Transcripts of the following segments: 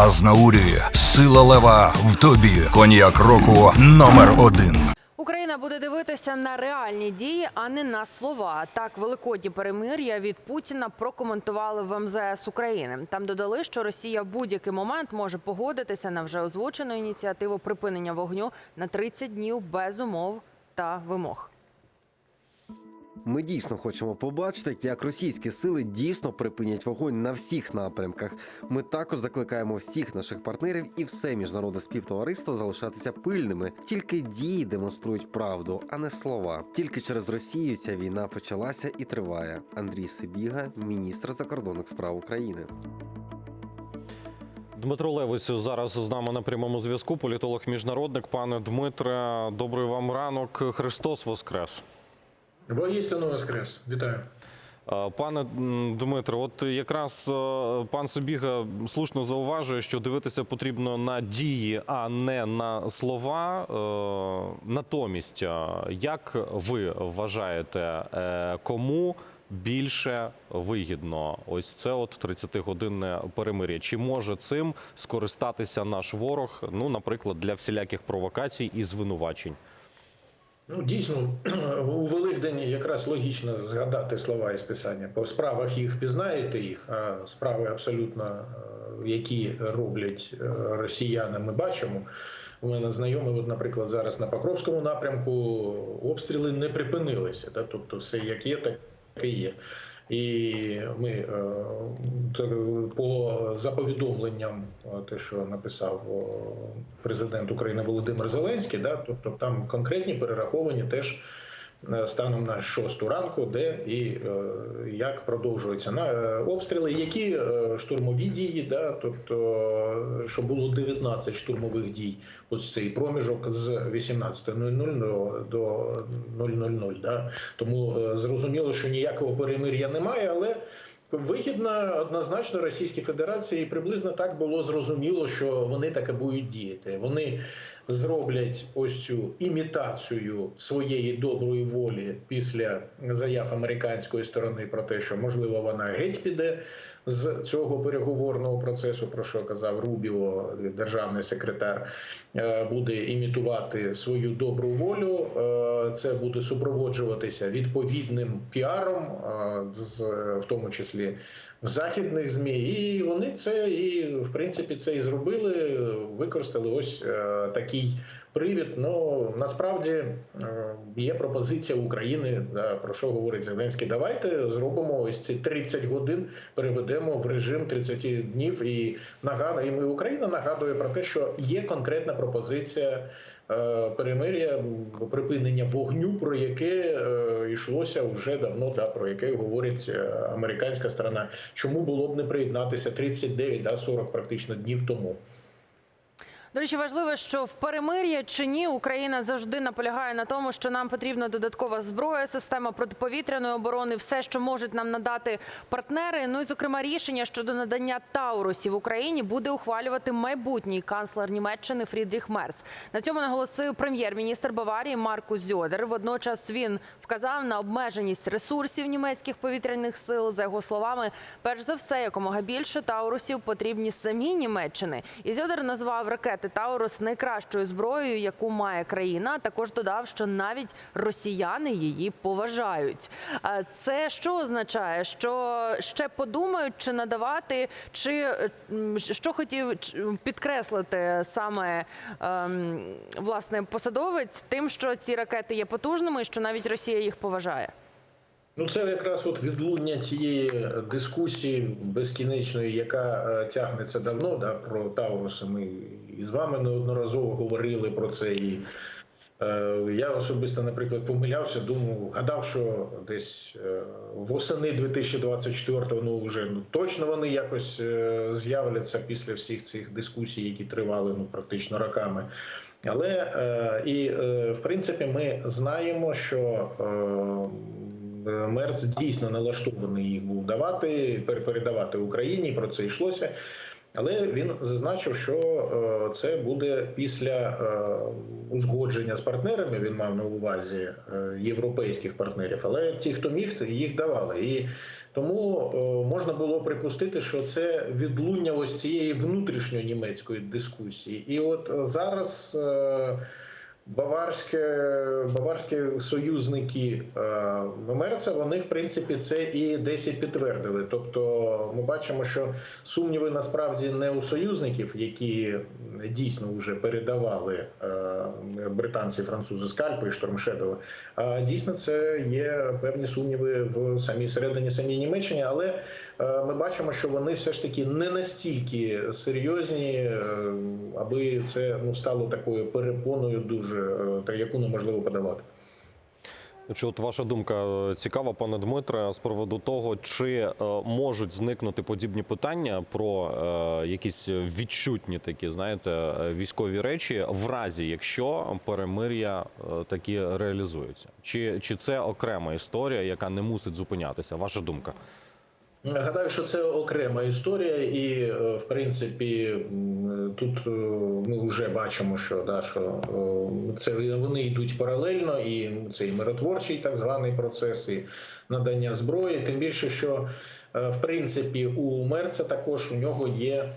Азнаурі, сила лева в тобі. Коньяк року номер один. Україна буде дивитися на реальні дії, а не на слова. Так, великодні перемир'я від Путіна прокоментували в МЗС України. Там додали, що Росія в будь-який момент може погодитися на вже озвучену ініціативу припинення вогню на 30 днів без умов та вимог. Ми дійсно хочемо побачити, як російські сили дійсно припинять вогонь на всіх напрямках. Ми також закликаємо всіх наших партнерів і все міжнародне співтовариство залишатися пильними. Тільки дії демонструють правду, а не слова. Тільки через Росію ця війна почалася і триває. Андрій Сибіга, міністр закордонних справ України. Дмитро Левось зараз з нами на прямому зв'язку. Політолог міжнародник. Пане Дмитре, добрий вам ранок. Христос Воскрес. Воістину воскрес. Вітаю. Пане м, Дмитре, от якраз е, пан Сибіга слушно зауважує, що дивитися потрібно на дії, а не на слова. Е, Натомість, як ви вважаєте, е, кому більше вигідно ось це от 30-годинне перемир'я? Чи може цим скористатися наш ворог? Ну, наприклад, для всіляких провокацій і звинувачень? Ну, дійсно, у Великдень якраз логічно згадати слова із писання. По справах їх пізнаєте їх, а справи абсолютно, е, які роблять е, росіяни, ми бачимо. У мене знайомий, от, наприклад, зараз на Покровському напрямку обстріли не припинилися. Да? Тобто, все як є, так і є. І ми е, по за повідомленням, е, те, що написав президент України Володимир Зеленський, да, тобто там конкретні перераховані теж е, станом на 6 ранку, де і е, як продовжуються на е, обстріли, які е, штурмові дії, да, тобто, е, що було 19 штурмових дій, ось цей проміжок з 18.00 до, до 000. Да. Тому е, зрозуміло, що ніякого перемир'я немає, але вигідно однозначно Російській Федерації. Приблизно так було зрозуміло, що вони таке будуть діяти. Вони зроблять ось цю імітацію своєї доброї волі після заяв американської сторони про те, що можливо вона геть піде з цього переговорного процесу, про що казав Рубіо, державний секретар, е, буде імітувати свою добру волю. Е, Це буде супроводжуватися відповідним піаром, е, в тому числі в західних змі. І вони це і в принципі це і зробили. Використали ось е, такий привід. Ну насправді е, є пропозиція України, про що говорить Зеленський. Давайте зробимо ось ці 30 годин, переведемо в режим 30 днів. І нагадує, і Україна нагадує про те, що є конкретна пропозиція. е, Перемир'я припинення вогню, про яке е, йшлося вже давно, да, про яке говорить американська сторона. Чому було б не приєднатися 39, да, 40 практично днів тому? До речі, важливо, що в перемир'я чи ні Україна завжди наполягає на тому, що нам потрібна додаткова зброя, система протиповітряної оборони, все, що можуть нам надати партнери. Ну і зокрема, рішення щодо надання Таурусів Україні буде ухвалювати майбутній канцлер Німеччини Фрідріх Мерц. На цьому наголосив прем'єр-міністр Баварії Маркус Зьодер. Водночас він вказав на обмеженість ресурсів німецьких повітряних сил. За його словами, перш за все, якомога більше Таурусів потрібні самі Німеччини. І Зьодер назвав ракети Таурус найкращою зброєю, яку має країна. Також додав, що навіть росіяни її поважають. А Це що означає? Що ще подумають, чи надавати, чи що хотів підкреслити саме ем, власне посадовець, тим, що ці ракети є потужними, і що навіть Росія їх поважає. Ну, це якраз от відлуння цієї дискусії безкінечної, яка е, тягнеться давно, да, про Тауруси. Ми і з вами неодноразово говорили про це. І е, я особисто, наприклад, помилявся, думав, гадав, що десь е, восени 2024-го, ну вже ну, точно вони якось е, з'являться після всіх цих дискусій, які тривали ну, практично роками. Але е, і е, в принципі ми знаємо, що е, Мерц дійсно налаштований їх був давати, пер- передавати Україні. Про це йшлося. Але він зазначив, що е, це буде після е, узгодження з партнерами. Він мав на увазі е, європейських партнерів. Але ті, хто міг, їх давали. І Тому е, можна було припустити, що це відлуння ось цієї внутрішньонімецької дискусії. І от зараз е, баварське, баварські союзники е, Мерца, вони в принципі це і десь і підтвердили. Тобто ми бачимо, що сумніви насправді не у союзників, які дійсно вже передавали е, британці, французи скальпи і штормшедови. А дійсно це є певні сумніви в самій всередині самій Німеччині, але е, ми бачимо, що вони все ж таки не настільки серйозні, е, аби це ну стало такою перепоною, дуже е, та яку неможливо подолати. Чи от ваша думка е, цікава, пане Дмитре, з приводу того, чи е, можуть зникнути подібні питання про якісь відчутні такі, знаєте, військові речі, в разі якщо перемир'я такі реалізуються? Чи, чи це окрема історія, яка не мусить зупинятися? Ваша думка? Гадаю, що це окрема історія, і е, в принципі тут е, ми вже бачимо, що да, що е, це вони йдуть паралельно, і цей миротворчий так званий процес, і надання зброї. Тим більше, що в принципі у Мерца також у нього є.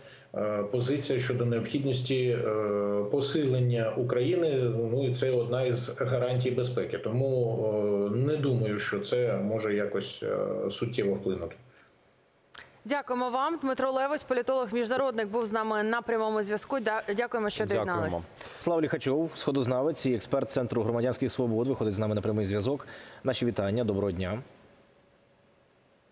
Позиція щодо необхідності посилення України, ну і це одна із гарантій безпеки. Тому не думаю, що це може якось суттєво вплинути. Дякуємо вам. Дмитро Левось, політолог, міжнародник, був з нами на прямому зв'язку. Дякуємо, що доєдналися. Слава Ліхачов, сходознавець і експерт Центру громадянських свобод, виходить з нами на прямий зв'язок. Наші вітання, доброго дня.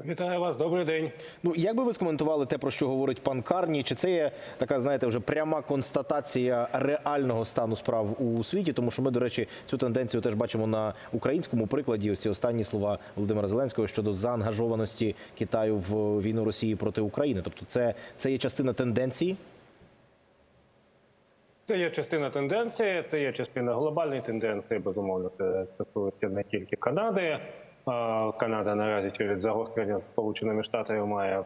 Вітаю вас, добрий день. Ну, як би ви скоментували те, про що говорить пан Карні? Чи це є така, знаєте, вже пряма констатація реального стану справ у світі? Тому що ми, до речі, цю тенденцію теж бачимо на українському прикладі. Ось ці останні слова Володимира Зеленського щодо заангажованості Китаю в війну Росії проти України. Тобто, це, це є частина тенденції. Це є частина тенденції, це є частина глобальної тенденції. Безумовно, це стосується не тільки Канади. Канада наразі через загострення з Сполученими Штатами має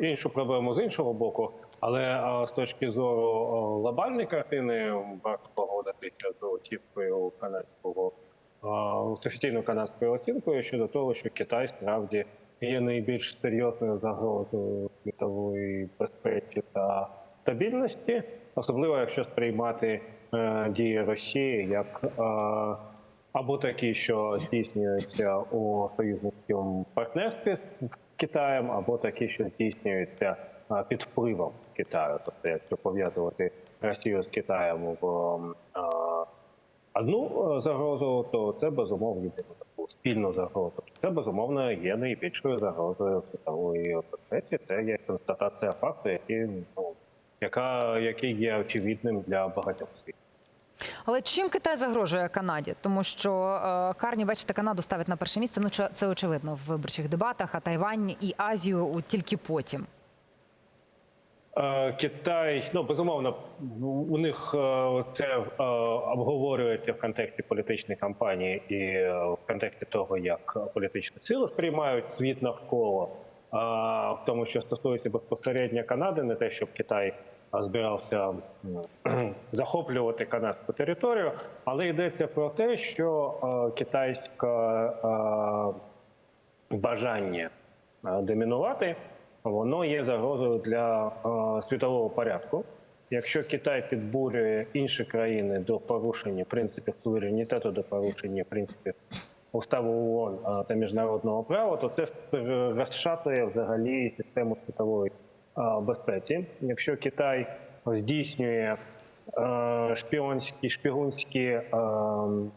іншу проблему з іншого боку. Але з точки зору глобальної картини варто погодитися з оцінкою канадського офіційною канадською оцінкою щодо того, що Китай справді є найбільш серйозною загрозою світової безпеці та стабільності, особливо якщо сприймати е, дії Росії як або такі, що здійснюються у союзницькому партнерстві з Китаєм, або такі, що здійснюються під впливом Китаю. Тобто, якщо пов'язувати Росію з Китаєм в одну загрозу, то це безумовно таку спільну загрозу. Це безумовно є найбільшою загрозою світової безпеці. Це є констатація факту, який ну яка який є очевидним для багатьох світів. Але чим Китай загрожує Канаді? Тому що е, Карні, бачите, Канаду ставить на перше місце. Ну це- очевидно в виборчих дебатах, а Тайвань і Азію тільки потім. Е, Китай, ну безумовно, у них е, це обговорюється в контексті політичної кампанії і в контексті того, як політичні сили сприймають світ навколо. В тому, що стосується безпосередньо Канади, не те, щоб Китай збирався захоплювати канадську територію, але йдеться про те, що е, китайська е, бажання е, домінувати, воно є загрозою для світового порядку. Якщо Китай підбурює інші країни до порушення принципів суверенітету, до порушення принципів уставу ООН та міжнародного права, то це розшатує взагалі систему світової безпеці. Якщо Китай здійснює е, шпіонські шпігунські е,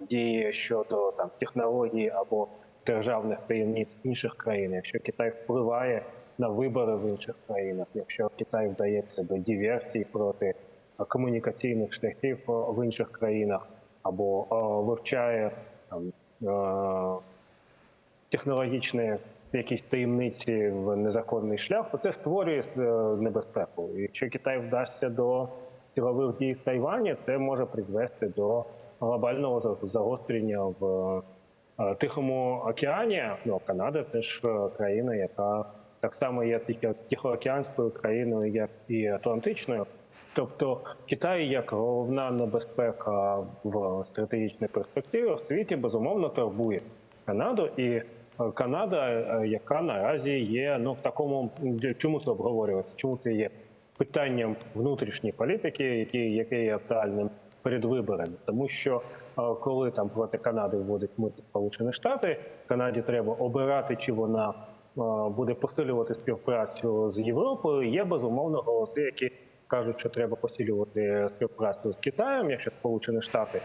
дії щодо там технологій або державних таємниць інших країн, якщо Китай впливає на вибори в інших країнах, якщо Китай вдається до диверсій проти е, комунікаційних шляхів в інших країнах, або вивчає там технологічні якісь таємниці в незаконний шлях, то це створює е, небезпеку. І Якщо Китай вдасться до силових дій в Тайвані, це може призвести до глобального загострення в е, Тихому океані. Ну, Канада теж е, країна, яка так само є тихо- тихоокеанською країною, як і Атлантичною. Тобто Китай як головна небезпека в стратегічній перспективі в світі безумовно турбує Канаду, і Канада, е, яка наразі є ну в такому чому це обговорюється? Чому це є питанням внутрішньої політики, які яке є актуальним перед виборами, тому що е, коли там проти Канади вводить мит Сполучені Штати, Канаді треба обирати, чи вона е, буде посилювати співпрацю з Європою. Є безумовно голоси, які кажуть, що треба посилювати співпрацю з Китаєм. Якщо Сполучені Штати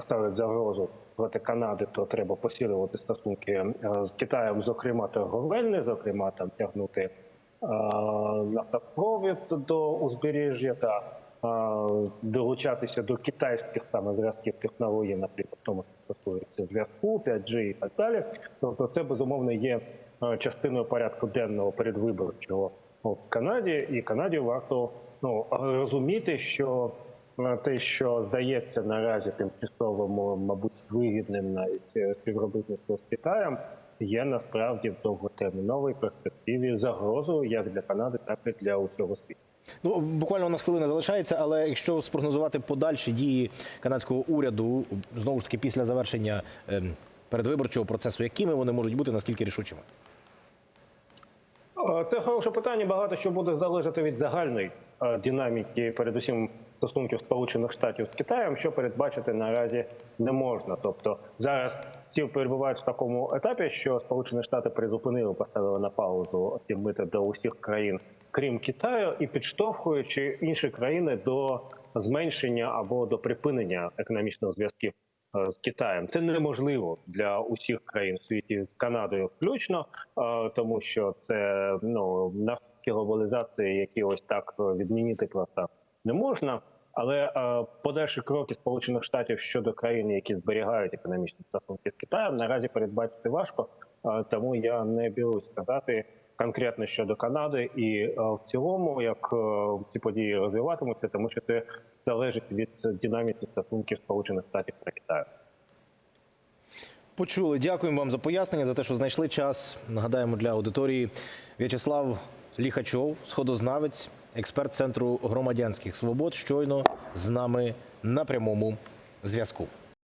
ставлять загрозу проти Канади, то треба посилювати стосунки е, з Китаєм, зокрема торговельні, зокрема там тягнути е, нафтопровід до узбережжя та е, долучатися до китайських саме зразків технологій, наприклад, тому що стосується зв'язку, 5G і так далі. Тобто, це безумовно є частиною порядку денного передвиборчого в Канаді, і Канаді варто ну розуміти, що е, те, що здається наразі тимчасовим, мабуть, вигідним навіть е, співробітництво з Китаєм, є насправді в довготерміновій перспективі загрозою як для Канади, так і для усього світу. Ну буквально у нас хвилина залишається, але якщо спрогнозувати подальші дії канадського уряду, знову ж таки після завершення ем, передвиборчого процесу, якими вони можуть бути, наскільки рішучими? Е, Це хороше питання. Багато що буде залежати від загальної е, динаміки, передусім стосунків Сполучених Штатів з Китаєм, що передбачити наразі не можна. Тобто зараз всі перебувають в такому етапі, що Сполучені Штати призупинили, поставили на паузу ці мити до усіх країн, крім Китаю, і підштовхуючи інші країни до зменшення або до припинення економічних зв'язків е, з Китаєм. Це неможливо для усіх країн в світі, з Канадою включно, е, тому що це ну наслідки глобалізації, які ось так е, відмінити просто не можна. Але е, подальші кроки Сполучених Штатів щодо країн, які зберігають економічні стосунки з Китаєм, наразі передбачити важко. Е, тому я не берусь сказати конкретно щодо Канади і е, в цілому, як ці події розвиватимуться, тому що це залежить від динаміки стосунків Сполучених Штатів та Китаю. Почули. Дякуємо вам за пояснення, за те, що знайшли час. Нагадаємо для аудиторії В'ячеслав Ліхачов, сходознавець, експерт Центру громадянських свобод, щойно з нами на прямому зв'язку.